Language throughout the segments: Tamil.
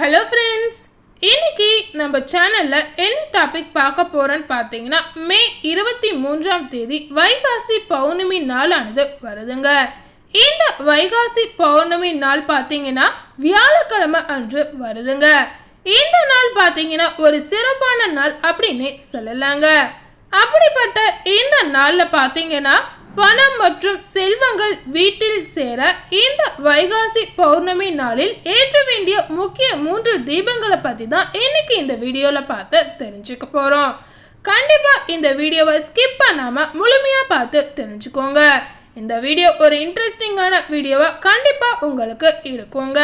ஹலோ ஃப்ரெண்ட்ஸ் இன்னைக்கு நம்ம சேனலில் என்ன டாபிக் பார்க்க போகிறோன்னு பார்த்தீங்கன்னா மே இருபத்தி மூன்றாம் தேதி வைகாசி பௌர்ணமி நாளானது வருதுங்க. இந்த வைகாசி பௌர்ணமி நாள் பார்த்தீங்கன்னா வியாழக்கிழமை அன்று வருதுங்க. இந்த நாள் பார்த்தீங்கன்னா ஒரு சிறப்பான நாள் அப்படின்னு சொல்லலாங்க. அப்படிப்பட்ட இந்த நாளில் பார்த்தீங்கன்னா பணம் மற்றும் செல்வங்கள் வீட்டில் சேர இந்த வைகாசி பௌர்ணமி நாளில் ஏற்ற வேண்டிய முக்கிய மூன்று தீபங்களை பற்றி தான் இன்னைக்கு இந்த வீடியோவில் பார்த்து தெரிஞ்சுக்க போகிறோம் கண்டிப்பாக இந்த வீடியோவை ஸ்கிப் பண்ணாமல் முழுமையாக பார்த்து தெரிஞ்சுக்கோங்க. இந்த வீடியோ ஒரு இன்ட்ரெஸ்டிங்கான வீடியோவாக கண்டிப்பாக உங்களுக்கு இருக்குங்க.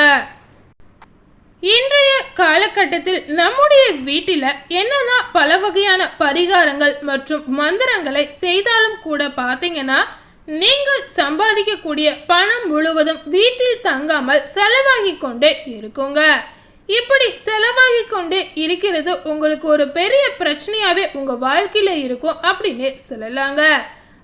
இன்றைய காலகட்டத்தில் நம்முடைய வீட்டில் என்னதான் பல வகையான பரிகாரங்கள் மற்றும் மந்திரங்களை செய்தாலும் கூட பார்த்தீங்கன்னா நீங்கள் சம்பாதிக்கக்கூடிய பணம் முழுவதும் வீட்டில் தங்காமல் செலவாகி கொண்டே இருக்குங்க. இப்படி செலவாகி கொண்டே இருக்கிறது உங்களுக்கு ஒரு பெரிய பிரச்சனையாகவே உங்கள் வாழ்க்கையில் இருக்கும் அப்படின்னு சொல்லலாங்க.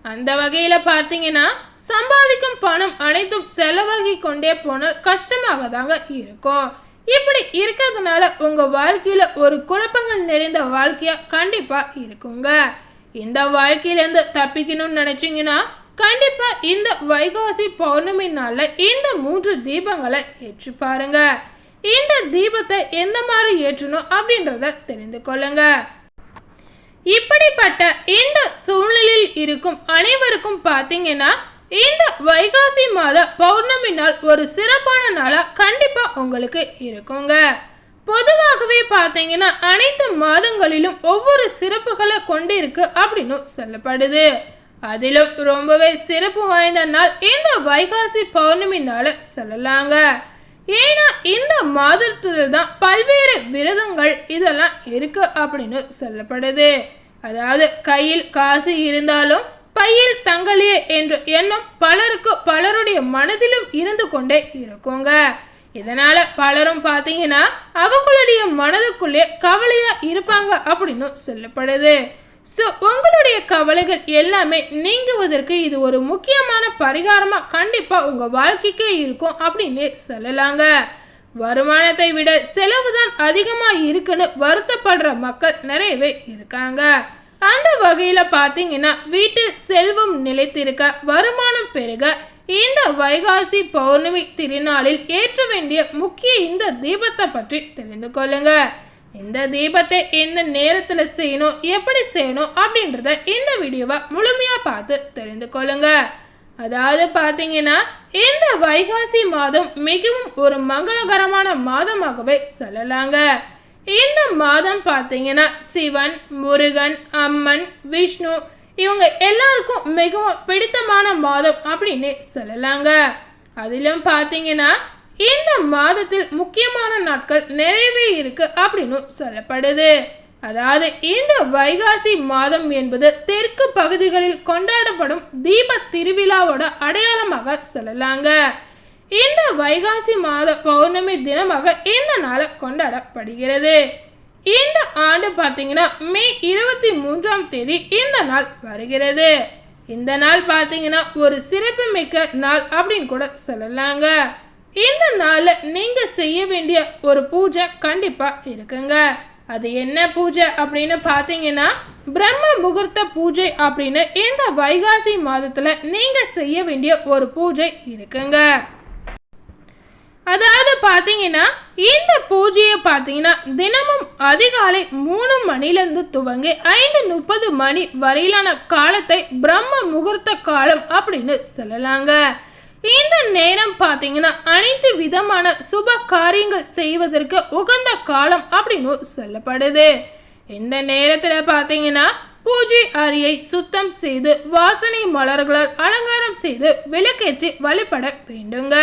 அந்த வகையில் பார்த்தீங்கன்னா சம்பாதிக்கும் பணம் அனைத்தும் செலவாகி கொண்டே போனால் கஷ்டமாக தாங்க இருக்கும். இப்படி இருக்கிறதுனால உங்க வாழ்க்கையில ஒரு குழப்பங்கள் நிறைந்த வாழ்க்கையா கண்டிப்பா இருக்குங்க. இந்த வாழ்க்கையிலேருந்து தப்பிக்கணும்னு நினைச்சீங்கன்னா கண்டிப்பாக இந்த வைகாசி பௌர்ணமி நாளில் இந்த மூன்று தீபங்களை ஏற்றி பாருங்க. இந்த தீபத்தை எந்த மாதிரி ஏற்றணும் அப்படின்றத தெரிந்து கொள்ளுங்க. இப்படிப்பட்ட இந்த சூழ்நிலையில் இருக்கும் அனைவருக்கும் பார்த்தீங்கன்னா இந்த வைகாசி மாத பௌர்ணமி நாள் ஒரு சிறப்பான நாளாக கண்டிப்பாக உங்களுக்கு இருக்குங்க. பொதுவாகவே பார்த்தீங்கன்னா அனைத்து மாதங்களிலும் ஒவ்வொரு சிறப்புகளை கொண்டு இருக்கு அப்படின்னு சொல்லப்படுது. அதிலும் ரொம்பவே சிறப்பு வாய்ந்த நாள் இந்த வைகாசி பௌர்ணமி நாள் சொல்லலாங்க. ஏன்னா இந்த மாதத்துல தான் பல்வேறு விரதங்கள் இதெல்லாம் இருக்கு அப்படின்னு சொல்லப்படுது. அதாவது கையில் காசு இருந்தாலும் பையில் தங்களையே என்ற எண்ணம் பலருக்கு பலருடைய மனதிலும் இருந்து கொண்டே இருக்குங்க. இதனால பலரும் பார்த்தீங்கன்னா அவங்களுடைய மனதுக்குள்ளே கவலையா இருப்பாங்க அப்படின்னு சொல்லப்படுது. ஸோ உங்களுடைய கவலைகள் எல்லாமே நீங்குவதற்கு இது ஒரு முக்கியமான பரிகாரமாக கண்டிப்பாக உங்கள் வாழ்க்கைக்கே இருக்கும் அப்படின்னு சொல்லலாங்க. வருமானத்தை விட செலவு தான் அதிகமாக இருக்குன்னு வருத்தப்படுற மக்கள் நிறையவே இருக்காங்க. அந்த வகையில் பார்த்தீங்கன்னா வீட்டில் செல்வம் நிலைத்திருக்க வருமானம் பெருக இந்த வைகாசி பௌர்ணமி திருநாளில் ஏற்ற வேண்டிய முக்கிய இந்த தீபத்தை பற்றி தெரிந்து கொள்ளுங்க. இந்த தீபத்தை எந்த நேரத்தில் செய்யணும் எப்படி செய்யணும் அப்படின்றத இந்த வீடியோவை முழுமையாக பார்த்து தெரிந்து கொள்ளுங்க. அதாவது பார்த்தீங்கன்னா இந்த வைகாசி மாதம் மிகவும் ஒரு மங்களகரமான மாதமாகவே சொல்லலாங்க. இந்த மாதம் பார்த்தீங்கன்னா சிவன் முருகன் அம்மன் விஷ்ணு இவங்க எல்லாருக்கும் மிகவும் பிடித்தமான மாதம் அப்படின்னு சொல்லலாங்க. அதிலும் பார்த்தீங்கன்னா இந்த மாதத்தில் முக்கியமான நாட்கள் நிறையவே இருக்கு அப்படின்னு சொல்லப்படுது. அதாவது இந்த வைகாசி மாதம் என்பது தெற்கு பகுதிகளில் கொண்டாடப்படும் தீப திருவிழாவோட அடையாளமாக சொல்லலாங்க. இந்த வைகாசி மாத பௌர்ணமி தினமாக இந்த நாள் கொண்டாடப்படுகிறது. இந்த ஆண்டு பார்த்தீங்கன்னா மே இருபத்தி மூன்றாம் தேதி இந்த நாள் வருகிறது. இந்த நாள் பார்த்தீங்கன்னா ஒரு சிறப்பு மிக்க நாள் அப்படின்னு கூட சொல்லலாங்க. இந்த நாளில் நீங்கள் செய்ய வேண்டிய ஒரு பூஜை கண்டிப்பாக இருக்குங்க. அது என்ன பூஜை அப்படின்னு பார்த்தீங்கன்னா பிரம்ம முகூர்த்த பூஜை அப்படின்னு இந்த வைகாசி மாதத்தில் நீங்கள் செய்ய வேண்டிய ஒரு பூஜை இருக்குங்க. அதாவது பார்த்தீங்கன்னா இந்த பூஜையை பார்த்தீங்கன்னா தினமும் அதிகாலை மூணு மணிலேருந்து துவங்கி ஐந்து முப்பது மணி வரையிலான காலத்தை பிரம்ம முகூர்த்த காலம் அப்படின்னு சொல்லலாங்க. இந்த நேரம் பார்த்தீங்கன்னா அனைத்து விதமான சுப காரியங்கள் செய்வதற்கு உகந்த காலம் அப்படின்னு சொல்லப்படுது. இந்த நேரத்தில் பார்த்தீங்கன்னா பூஜை அரியை சுத்தம் செய்து வாசனை மலர்களால் அலங்காரம் செய்து விளக்கேற்றி வழிபட வேண்டுங்க.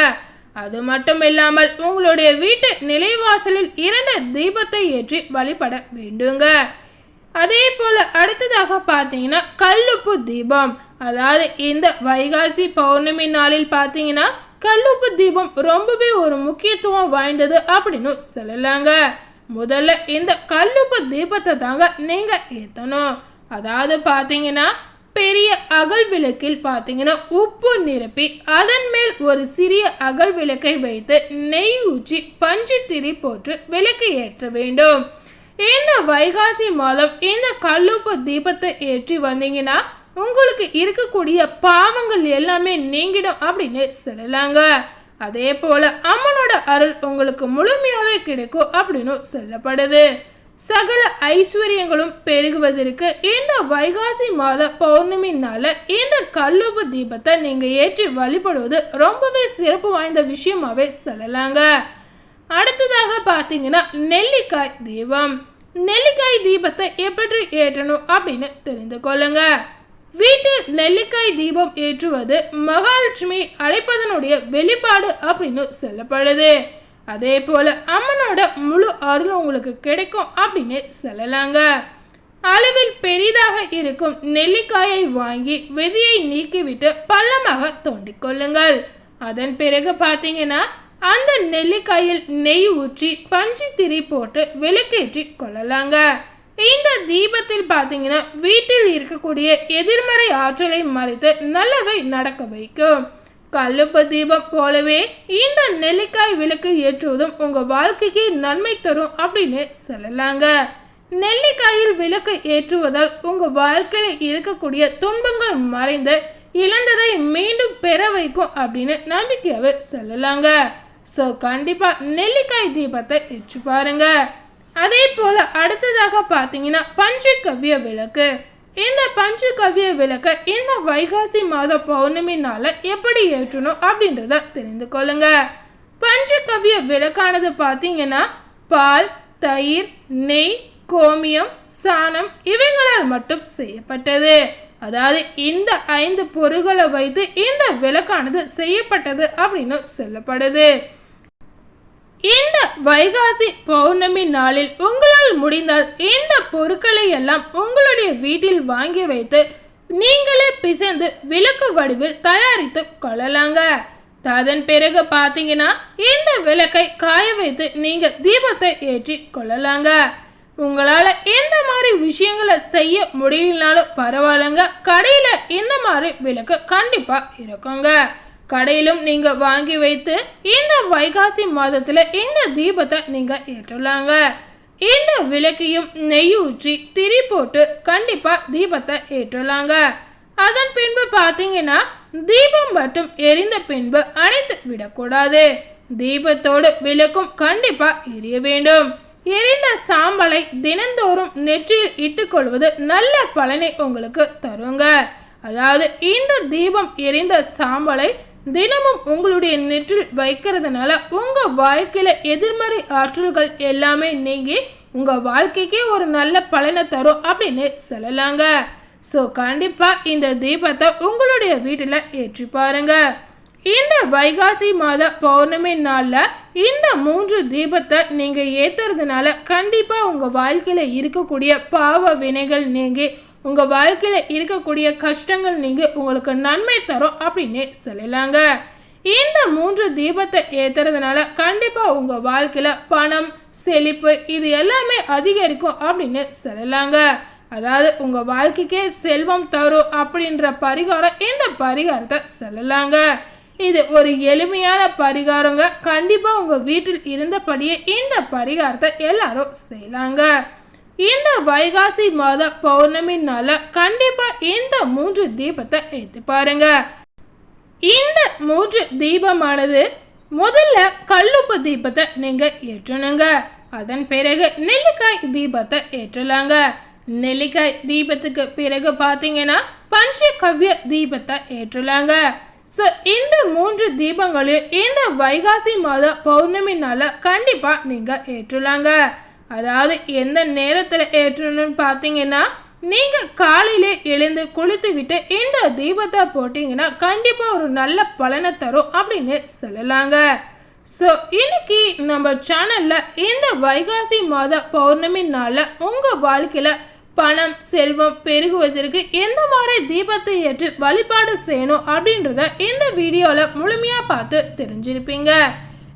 அது மட்டும் இல்லாமல் உங்களுடைய வீட்டு நிலைவாசலில் இரண்டு தீபத்தை ஏற்றி வழிபட வேண்டுங்க. அதே போல அடுத்ததாக பார்த்தீங்கன்னா கல்லுப்பு தீபம். அதாவது இந்த வைகாசி பௌர்ணமி நாளில் பார்த்தீங்கன்னா கல்லுப்பு தீபம் ரொம்பவே ஒரு முக்கியத்துவம் வாய்ந்தது அப்படின்னு சொல்லலாங்க. முதல்ல இந்த கல்லுப்பு தீபத்தை தாங்க நீங்க ஏற்றணும் அதாவது பார்த்தீங்கன்னா பெரிய அகல் விளக்கில் பார்த்தீங்கன்னா உப்பு நிரப்பி அதன் மேல் ஒரு சிறிய அகல் விளக்கை வைத்து நெய் ஊற்றி பஞ்சு திரி போட்டு விளக்கு ஏற்ற வேண்டும். இந்த வைகாசி மாதம் இந்த கல்லுப்பு தீபத்தை ஏற்றி வந்தீங்கன்னா உங்களுக்கு இருக்கக்கூடிய பாவங்கள் எல்லாமே நீங்கிடும் அப்படின்னு சொல்லலாங்க. அதே போல அம்மனோட அருள் உங்களுக்கு முழுமையாகவே கிடைக்கும் அப்படின்னு சொல்லப்படுது. சகல ஐஸ்வர்யங்களும் பெருகுவதற்கு இந்த வைகாசி மாத பௌர்ணமி இந்த கல்லுப்பு தீபத்தை நீங்க ஏற்றி வழிபடுவது ரொம்பவே சிறப்பு வாய்ந்த விஷயமாவே சொல்லலாங்க. அடுத்ததாக பார்த்தீங்கன்னா நெல்லிக்காய் தீபம். நெல்லிக்காய் தீபத்தை எப்படி ஏற்றணும் அப்படின்னு தெரிந்து கொள்ளுங்க. வீட்டில் நெல்லிக்காய் தீபம் ஏற்றுவது மகாலட்சுமி அழைப்பதனுடைய வெளிப்பாடு அப்படின்னு சொல்லப்படுது. அதே போல் அம்மனோட முழு அருள் உங்களுக்கு கிடைக்கும் அப்படின்னு சொல்லலாங்க. அளவில் பெரிதாக இருக்கும் நெல்லிக்காயை வாங்கி விதியை நீக்கிவிட்டு பள்ளமாக தோண்டிக்கொள்ளுங்கள் அதன் பிறகு பார்த்தீங்கன்னா அந்த நெல்லிக்காயில் நெய் ஊற்றி பஞ்சு திரி போட்டு விளக்கேற்றி கொள்ளலாங்க. இந்த தீபத்தில் பார்த்தீங்கன்னா வீட்டில் இருக்கக்கூடிய எதிர்மறை ஆற்றலை மறைத்து நல்லவை நடக்க வைக்கும். கல்லுப்பு தீபம் போலவே இந்த நெல்லிக்காய் விளக்கு ஏற்றுவதும் உங்கள் வாழ்க்கைக்கு நன்மை தரும் அப்படின்னு சொல்லலாங்க. நெல்லிக்காயில் விளக்கு ஏற்றுவதால் உங்கள் வாழ்க்கையில் இருக்கக்கூடிய துன்பங்கள் மறைந்து இழந்ததை மீண்டும் பெற வைக்கும் அப்படின்னு நம்பிக்கையாகவே சொல்லலாங்க. ஸோ கண்டிப்பாக நெல்லிக்காய் தீபத்தை ஏற்று பாருங்க. அதே போல் அடுத்ததாக பார்த்தீங்கன்னா பஞ்சகவ்ய விளக்கு. இந்த பஞ்சகவ்ய விளக்கை இந்த வைகாசி மாத பௌர்ணமி எப்படி ஏற்றணும் அப்படின்றத தெரிந்து கொள்ளுங்க. பஞ்சகவ்ய விளக்கானது பார்த்தீங்கன்னா பால் தயிர் நெய் கோமியம் சாணம் இவைகளால் மட்டும் செய்யப்பட்டது. அதாவது இந்த ஐந்து பொருள்களை வைத்து இந்த விளக்கானது செய்யப்பட்டது அப்படின்னு சொல்லப்படுது. இந்த வைகாசி பௌர்ணமி நாளில் உங்களால் முடிந்தால் இந்த பொருட்களை எல்லாம் உங்களுடைய வீட்டில் வாங்கி வைத்து நீங்களே பிசைந்து விளக்கு வடிவில் தயாரித்து கொள்ளலாங்க. அதன் பிறகு பார்த்தீங்கன்னா இந்த விளக்கை காய வைத்து நீங்கள் தீபத்தை ஏற்றி கொள்ளலாங்க. உங்களால் எந்த மாதிரி விஷயங்களை செய்ய முடியலனாலும் பரவாயில்லைங்க. கடையில் இந்த மாதிரி விளக்கு கண்டிப்பாக இருக்குங்க. கடையிலும் நீங்கள் வாங்கி வைத்து இந்த வைகாசி மாதத்தில் இந்த தீபத்தை நீங்கள் ஏற்றலாங்க. இந்த விளக்கையும் நெய் ஊற்றி திரி போட்டு கண்டிப்பாக தீபத்தை ஏற்றலாங்க. அதன் பின்பு பார்த்தீங்கன்னா தீபம் மட்டும் எரிந்த பின்பு அணைத்து விடக்கூடாது. தீபத்தோடு விளக்கும் கண்டிப்பாக எரிய வேண்டும். எரிந்த சாம்பலை தினந்தோறும் நெற்றியில் இட்டுக்கொள்வது நல்ல பலனை உங்களுக்கு தருங்க. அதாவது இந்த தீபம் எரிந்த சாம்பலை தினமும் உங்களுடைய நெற்றில் வைக்கிறதுனால உங்கள் வாழ்க்கையில் எதிர்மறை ஆற்றல்கள் எல்லாமே நீங்கி உங்கள் வாழ்க்கைக்கே ஒரு நல்ல பலனை தரும் அப்படின்னு சொல்லலாங்க. ஸோ கண்டிப்பாக இந்த தீபத்தை உங்களுடைய வீட்டில் ஏற்றி பாருங்க. இந்த வைகாசி மாத பௌர்ணமி நாளில் இந்த மூன்று தீபத்தை நீங்கள் ஏற்றுறதுனால கண்டிப்பாக உங்கள் வாழ்க்கையில் இருக்கக்கூடிய பாவ வினைகள் நீங்கி உங்கள் வாழ்க்கையில் இருக்கக்கூடிய கஷ்டங்கள் நீங்கள் உங்களுக்கு நன்மை தரும் அப்படின்னு சொல்லலாங்க. இந்த மூன்று தீபத்தை ஏற்றுறதுனால கண்டிப்பாக உங்கள் வாழ்க்கையில் பணம் செழிப்பு இது எல்லாமே அதிகரிக்கும் அப்படின்னு சொல்லலாங்க. அதாவது உங்கள் வாழ்க்கைக்கே செல்வம் தரும் அப்படின்ற பரிகாரம் இந்த பரிகாரத்தை சொல்லலாங்க. இது ஒரு எளிமையான பரிகாரங்க. கண்டிப்பாக உங்கள் வீட்டில் இருந்தபடியே இந்த பரிகாரத்தை எல்லாரும் செய்யலாங்க. இந்த வைகாசி மாத பௌர்ணமினால கண்டிப்பா கண்டிப்பாக இந்த மூன்று தீபத்தை ஏற்றி பாருங்க. இந்த மூன்று தீபமானது முதல்ல கல்லுப்பு தீபத்தை நீங்கள் ஏற்றணுங்க. அதன் பிறகு நெல்லிக்காய் தீபத்தை ஏற்றலாங்க. நெல்லிக்காய் தீபத்துக்கு பிறகு பார்த்தீங்கன்னா பஞ்சகவ்ய தீபத்தை ஏற்றலாங்க. ஸோ இந்த மூன்று தீபங்களையும் இந்த வைகாசி மாத பௌர்ணமினால கண்டிப்பாக நீங்கள் ஏற்றலாங்க. அதாவது எந்த நேரத்தில் ஏற்றணும்னு பார்த்தீங்கன்னா நீங்கள் காலையிலே எழுந்து குளித்து விட்டு இந்த தீபத்தை போட்டிங்கன்னா கண்டிப்பாக ஒரு நல்ல பலனை தரும் அப்படின்னு சொல்லலாங்க. ஸோ இன்னைக்கு நம்ம சேனலில் இந்த வைகாசி மாத பௌர்ணமி நாளில் உங்கள் வாழ்க்கையில் பணம் செல்வம் பெருகுவதற்கு எந்த மாதிரி தீபத்தை ஏற்று வழிபாடு செய்யணும் அப்படின்றத இந்த வீடியோவில் முழுமையாக பார்த்து தெரிஞ்சிருப்பீங்க.